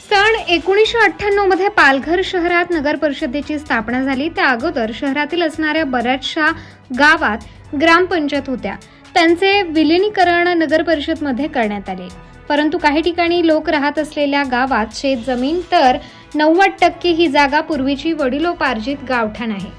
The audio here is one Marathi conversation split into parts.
सन एकोणीसशे अठ्ठ्याण्णवमध्ये पालघर शहरात नगर परिषदेची स्थापना झाली. त्या अगोदर शहरातील असणाऱ्या बऱ्याचशा गावात ग्रामपंचायत होत्या. त्यांचे विलिनीकरण नगर परिषदमध्ये करण्यात आले. परंतु काही ठिकाणी लोक राहत असलेल्या गावात शेत जमीन तर नव्वद टक्के ही जागा पूर्वीची वडिलोपार्जित गावठाण आहे.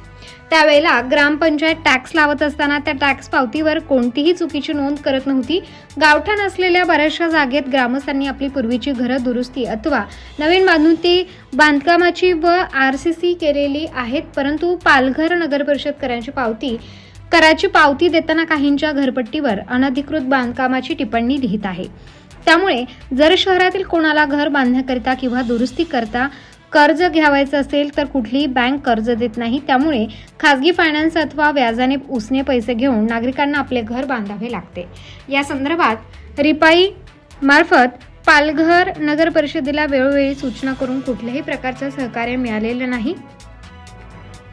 त्यावेळेला ग्रामपंचायत टॅक्स लावत असताना त्या टॅक्स पावतीवर कोणतीही चुकीची नोंद करत नव्हती. गावठाण असलेल्या बऱ्याचशा जागेत ग्रामस्थांनी आपली पूर्वीची घरं दुरुस्ती अथवा नवीन बांधून ती बांधकामाची व आर सी सी केलेली आहेत परंतु पालघर नगर परिषद करायची पावती कराची पावती देताना काहींच्या घरपट्टीवर अनधिकृत बांधकामाची टिप्पणी लिहित आहे. त्यामुळे जर शहरातील कोणाला घर बांधण्याकरिता किंवा दुरुस्ती करता कर्ज घ्यावायचं असेल तर कुठलीही बँक कर्ज देत नाही. त्यामुळे खाजगी फायनान्स अथवा व्याजाने उसने पैसे घेऊन नागरिकांना आपले घर बांधावे लागते. या संदर्भात रिपाई मार्फत पालघर नगर परिषदेला वेळोवेळी सूचना करून कुठल्याही प्रकारचं सहकार्य मिळालेलं नाही.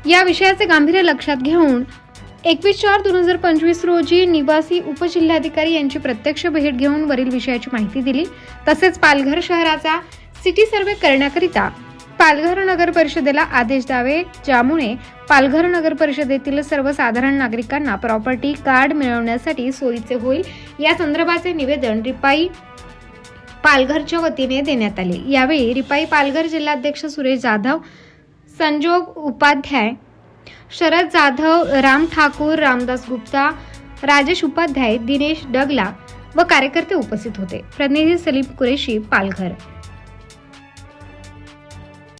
या विषयाचे गांभीर्य लक्षात घेऊन एकवीस चार दोन हजार पंचवीस रोजी निवासी उपजिल्हाधिकारी यांची प्रत्यक्ष भेट घेऊन वरील विषयाची माहिती दिली. तसेच पालघर शहराचा सिटी सर्वे करण्याकरिता पालघर नगर परिषदेला आदेश द्यावे ज्यामुळे पालघर नगर परिषदेतील सर्वसाधारण नागरिकांना प्रॉपर्टी कार्ड मिळवण्यासाठी सोयीचे होईल. या संदर्भाचे निवेदन रिपाई पालघरच्या वतीने देण्यात आले. यावेळी रिपाई पालघर जिल्हाध्यक्ष सुरेश जाधव संजोग उपाध्याय शरद जाधव राम ठाकूर रामदास गुप्ता राजेश उपाध्याय दिनेश डगला व कार्यकर्ते उपस्थित होते. प्रतिनिधी सलीम कुरेशी पालघर.